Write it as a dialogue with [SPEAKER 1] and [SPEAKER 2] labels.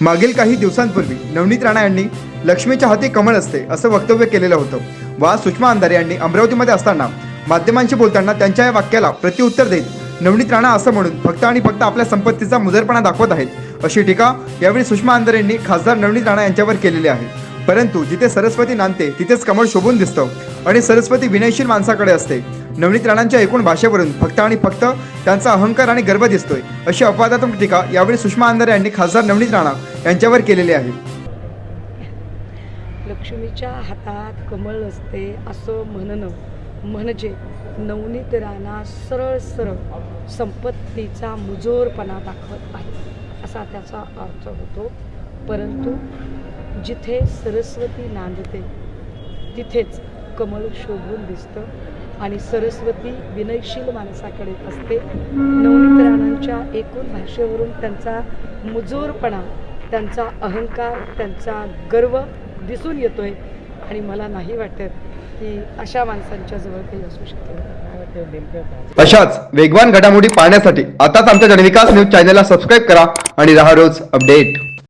[SPEAKER 1] मागील काही दिवसांपूर्वी नवनीत राणा यांनी लक्ष्मीच्या हाती कमळ असते असं वक्तव्य केलेलं होतं. वा. सुषमा अंधारे यांनी अमरावतीमध्ये असताना माध्यमांशी बोलताना त्यांच्या या वाक्याला प्रत्युत्तर देत नवनीत राणा असं म्हणून फक्त आणि फक्त आपल्या संपत्तीचा मुजरपणा दाखवत आहेत अशी टीका यावेळी सुषमा अंधारे यांनी खासदार नवनीत राणा यांच्यावर केलेली आहे. परंतु जिथे सरस्वती नांदते तिथेच कमळ शोभून दिसतं. आणि सरस्वती विनयशील माणसाकडे असते. नवनीत राणांच्या एकूण भाषेवरून फक्त आणि फक्त त्यांचा अहंकार आणि गर्व दिसतोय अशी अपवादात्मक टीका यावेळी सुषमा अंधारे यांनी खासदार नवनीत राणा यांच्यावर केलेली आहे.
[SPEAKER 2] लक्ष्मीच्या हातात कमळ असते असं म्हणणं म्हणजे नवनीत राणा सरळ सरळ संपत्तीचा मुजोरपणा दाखवत आहे असा त्याचा अर्थ होतो. परंतु जिथे सरस्वती नांदते तिथेच कमळ शोभून दिसतं आणि सरस्वती विनयशील माणसाकडे असते. नवनीत राणांच्या एकूण भाषेवरून त्यांचा मुजोरपणा त्यांचा अहंकार त्यांचा गर्व दिसून येतोय. आणि मला नाही वाटत की अशा माणसांच्या जवळ काही असू शकते.
[SPEAKER 1] अशाच वेगवान घडामोडी पाहण्यासाठी आताच आमच्या जनविकास न्यूज चॅनलला सबस्क्राईब करा आणि राहा रोज अपडेट.